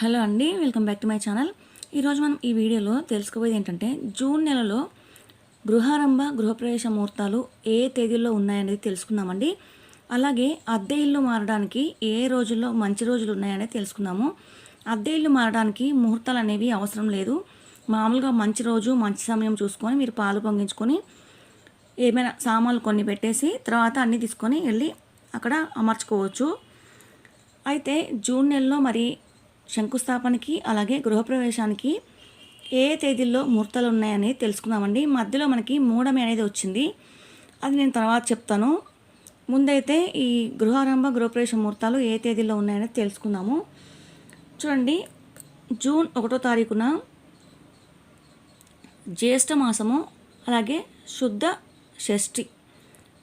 Hello అండి welcome back to my channel. ఈరోజు మనం ఈ వీడియోలో తెలుసుకోబోయేది ఏంటంటే జూన్ నెలలో గృహారంభ గృహప్రవేశ ముహూర్తాలు ఏ తేదీల్లో ఉన్నాయనేది తెలుసుకుందామండి. అలాగే అద్దె ఇల్లు మారడానికి ఏ రోజుల్లో మంచి రోజులు ఉన్నాయనేది తెలుసుకుందాము. అద్దె ఇల్లు మారడానికి ముహూర్తాలు అనేవి అవసరం లేదు. మామూలుగా మంచి రోజు మంచి సమయం చూసుకొని మీరు పాలు పొంగించుకొని ఏమైనా సామాన్లు కొన్ని పెట్టేసి తర్వాత అన్నీ తీసుకొని వెళ్ళి అక్కడ అమర్చుకోవచ్చు. అయితే జూన్ నెలలో మరి శంకుస్థాపనకి అలాగే గృహప్రవేశానికి ఏ తేదీల్లో ముహూర్తాలు ఉన్నాయని తెలుసుకుందామండి. మధ్యలో మనకి మూడమి అనేది వచ్చింది. అది నేను తర్వాత చెప్తాను. ముందైతే ఈ గృహారంభ గృహప్రవేశ ముహూర్తాలు ఏ తేదీల్లో ఉన్నాయనేది తెలుసుకుందాము. చూడండి. జూన్ ఒకటో తారీఖున జ్యేష్ఠ మాసము అలాగే శుద్ధ షష్ఠి.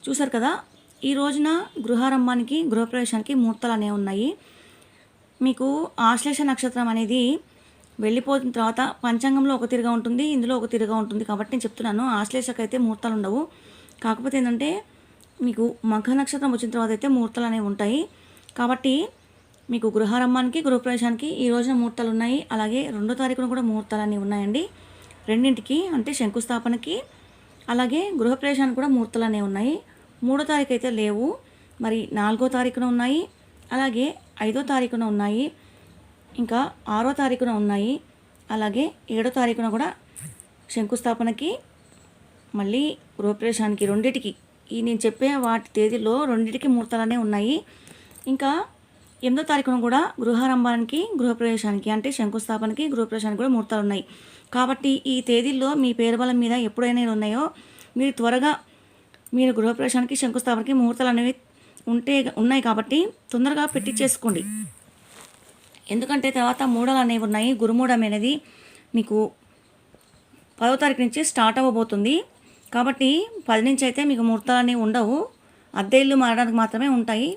చూసారు కదా? ఈ రోజున గృహారంభానికి గృహప్రవేశానికి ముహూర్తాలు అనేవి ఉన్నాయి. మీకు ఆశ్లేష నక్షత్రం అనేది వెళ్ళిపోతున్న తర్వాత పంచాంగంలో ఒక తిరుగా ఉంటుంది ఇందులో ఒక తిరిగా ఉంటుంది కాబట్టి నేను చెప్తున్నాను. ఆశ్లేషకు అయితే ముహూర్తాలు ఉండవు. కాకపోతే ఏంటంటే మీకు మఘ నక్షత్రం వచ్చిన తర్వాత అయితే ముహూర్తాలు అనేవి ఉంటాయి. కాబట్టి మీకు గృహారంభానికి గృహప్రవేశానికి ఈ రోజున ముహూర్తాలు ఉన్నాయి. అలాగే రెండో తారీఖున కూడా ముహూర్తాలు అనేవి ఉన్నాయండి. రెండింటికి అంటే శంకుస్థాపనకి అలాగే గృహప్రవేశానికి కూడా ముహూర్తాలు అనేవి ఉన్నాయి. మూడో తారీఖు అయితే లేవు. మరి నాలుగో తారీఖున ఉన్నాయి. అలాగే ఐదో తారీఖున ఉన్నాయి. ఇంకా ఆరో తారీఖున ఉన్నాయి. అలాగే ఏడో తారీఖున కూడా శంకుస్థాపనకి మళ్ళీ గృహప్రవేశానికి రెండిటికి. ఈ నేను చెప్పే వాటి తేదీలో రెండిటికి ముహూర్తాలనే ఉన్నాయి. ఇంకా ఎనిమిదో తారీఖున కూడా గృహారంభానికి గృహప్రవేశానికి అంటే శంకుస్థాపనకి గృహప్రవేశానికి కూడా ముహూర్తాలు ఉన్నాయి. కాబట్టి ఈ తేదీల్లో మీ పేరు బలం మీద ఎప్పుడైనా ఉన్నాయో మీరు త్వరగా మీరు గృహప్రవేశానికి శంకుస్థాపనకి ముహూర్తాలు అనేవి ఉంటే ఉన్నాయి కాబట్టి తొందరగా పెట్టించేసుకోండి ఎందుకంటే తర్వాత మూడలు అనేవి ఉన్నాయి. గురుమూఢం అనేది మీకు పదో తారీఖు నుంచి స్టార్ట్ అవ్వబోతుంది. కాబట్టి పది నుంచి అయితే మీకు ముహూర్తాలు అనేవి ఉండవు. అద్దె ఇల్లు మారడానికి మాత్రమే ఉంటాయి.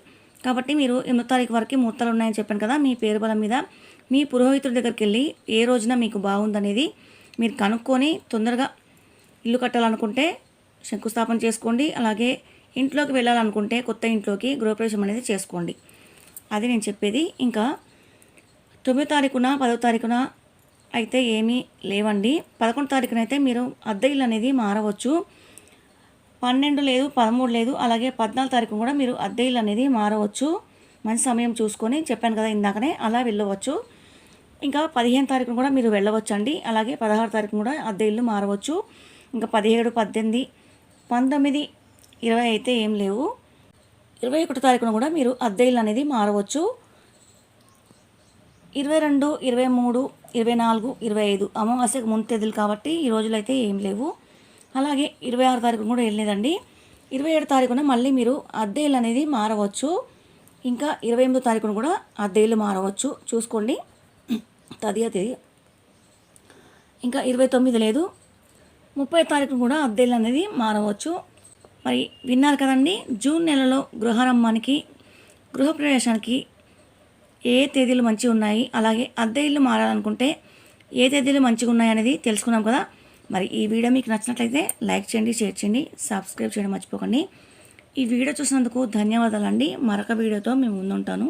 కాబట్టి మీరు ఎనిమిదో తారీఖు వరకు ముహూర్తాలు ఉన్నాయని చెప్పాను కదా మీ పేరు బలం మీద. మీ పురోహితుడి దగ్గరికి వెళ్ళి ఏ రోజున మీకు బాగుందనేది మీరు కనుక్కొని తొందరగా ఇల్లు కట్టాలనుకుంటే శంకుస్థాపన చేసుకోండి. అలాగే ఇంట్లోకి వెళ్ళాలనుకుంటే కొత్త ఇంట్లోకి గృహప్రవేశం అనేది చేసుకోండి. అది నేను చెప్పేది. ఇంకా తొమ్మిదో తారీఖున పదో తారీఖున అయితే ఏమీ లేవండి. పదకొండు తారీఖున అయితే మీరు అద్దె ఇల్లు అనేది మారవచ్చు. పన్నెండు లేదు పదమూడు లేదు అలాగే పద్నాలుగు తారీఖు కూడా మీరు అద్దె ఇల్లు అనేది మారవచ్చు. మంచి సమయం చూసుకొని చెప్పాను కదా ఇందాకనే అలా వెళ్ళవచ్చు. ఇంకా పదిహేను తారీఖున కూడా మీరు వెళ్ళవచ్చు అండి అలాగే పదహారు తారీఖు కూడా అద్దె ఇల్లు మారవచ్చు. ఇంకా పదిహేడు పద్దెనిమిది పంతొమ్మిది ఇరవై అయితే ఏం లేవు. ఇరవై ఒకటో తారీఖున కూడా మీరు అద్దె ఇల్లు అనేది మారవచ్చు. ఇరవై రెండు ఇరవై మూడు ఇరవై నాలుగు ఇరవై ఐదు అమావాస్యకు ముందు తేదీలు కాబట్టి ఈ రోజులు అయితే ఏం లేవు. అలాగే ఇరవై ఆరు తారీఖున కూడా వెళ్ళలేదండి ఇరవై ఏడు తారీఖున మళ్ళీ మీరు అద్దె ఇల్లు అనేది మారవచ్చు. ఇంకా ఇరవై ఎనిమిదో తారీఖున కూడా అద్దె ఇల్లు మారవచ్చు. చూసుకోండి. తదియా తేదీ. ఇంకా ఇరవై తొమ్మిది లేదు. ముప్పై తారీఖున కూడా అద్దె ఇల్లు అనేది మారవచ్చు. మరి విన్నారు కదండి జూన్ నెలలో గృహారంభానికి గృహప్రవేశానికి ఏ తేదీలు మంచిగా ఉన్నాయి అలాగే అద్దె ఇల్లు మారాలనుకుంటే ఏ తేదీలు మంచిగా ఉన్నాయి అనేది తెలుసుకున్నాం కదా. మరి ఈ వీడియో మీకు నచ్చినట్లయితే లైక్ చేయండి షేర్ చేయండి సబ్స్క్రైబ్ చేయడం మర్చిపోకండి. ఈ వీడియో చూసినందుకు ధన్యవాదాలండి. మరొక వీడియోతో మేము ముందుంటాను.